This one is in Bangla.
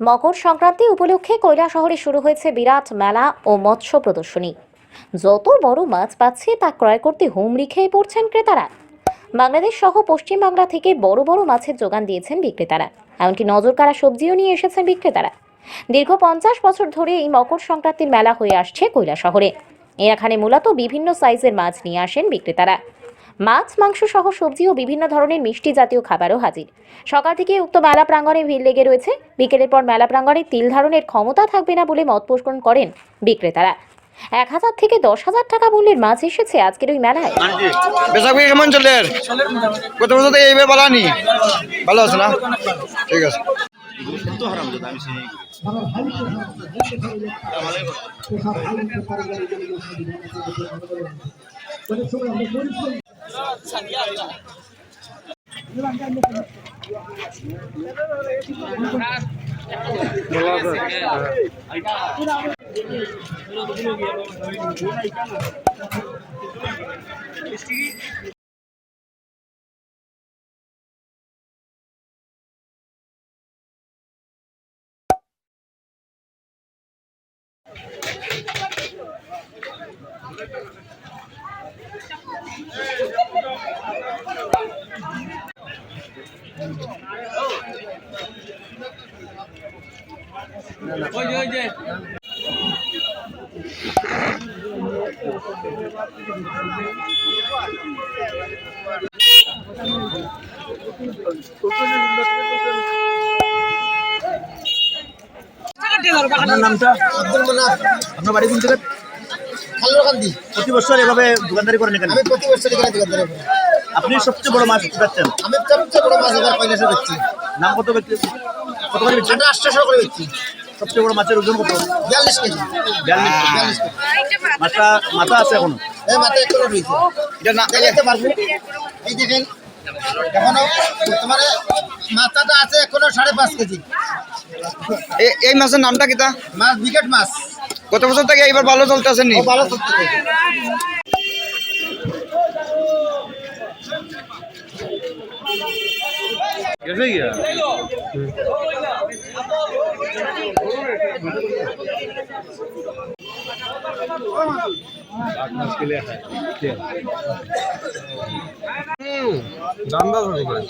মকর সংক্রান্তি উপলক্ষে কৈলা শহরে শুরু হয়েছে বিরাট মেলা ও মৎস্য প্রদর্শনী। যত বড় মাছ পাচ্ছে তা ক্রয় করতে হুমড়ি খেয়ে পড়ছেন ক্রেতারা। বাংলাদেশ সহ পশ্চিমবাংলা থেকে বড় বড় মাছের যোগান দিয়েছেন বিক্রেতারা। এমনকি নজরকাড়া সবজিও নিয়ে এসেছেন বিক্রেতারা। দীর্ঘ পঞ্চাশ বছর ধরে এই মকর সংক্রান্তির মেলা হয়ে আসছে কৈলা শহরে। এখানে মূলত বিভিন্ন সাইজের মাছ নিয়ে আসেন বিক্রেতারা। মাছ মাংস সহ সবজি ও বিভিন্ন ধরনের মিষ্টি জাতীয় খাবারও হাজির। সকাল থেকে উক্ত মেলা প্রাঙ্গণে ভিড় লেগে রয়েছে। বিকেলের পর মেলা প্রাঙ্গণে তিল ধারণের ক্ষমতা থাকবে না বলে মত পোষণ করেন বিক্রেতারা। এক হাজার থেকে দশ হাজার টাকা মূল্যের মাছ এসেছে আজকের ওই মেলায়। Hey! আপনার নামটা? আব্দুল মোনাফ আপনার বাড়ি কোন জায়গা খাল্লোকান্দি প্রতি বছর এভাবে দোকানদারি করেন এখানে? আমি প্রতি বছর এখানে দোকানদারি করি। আপনি সবচেয়ে বড় মাছ পাচ্ছেন আমি সবচেয়ে বড় মাছ এবার পয়লাশো বেচছি? নাম কত ব্যক্তি কত করে বেচছেন? আটা আটশোশো করে বেচছি। সবচেয়ে বড় মাছের ওজন কত? বিয়াল্লিশ কেজি। বিয়াল্লিশ বিয়াল্লিশ কেজি। মাছটা মাথা আছে এখন? এই মাথায় এক করে রয়েছে। এটা না দেখাতে পারব এই দেখেন এখনও তোমার মাথাটা আছে এখনও সাড়ে পাঁচ কেজি। এই মাছের নামটা কিতা মাছ বিকেট মাছ। কত বছর থেকে এইবার ভালো চলতেছে নি कैसे गया जानदार होने पर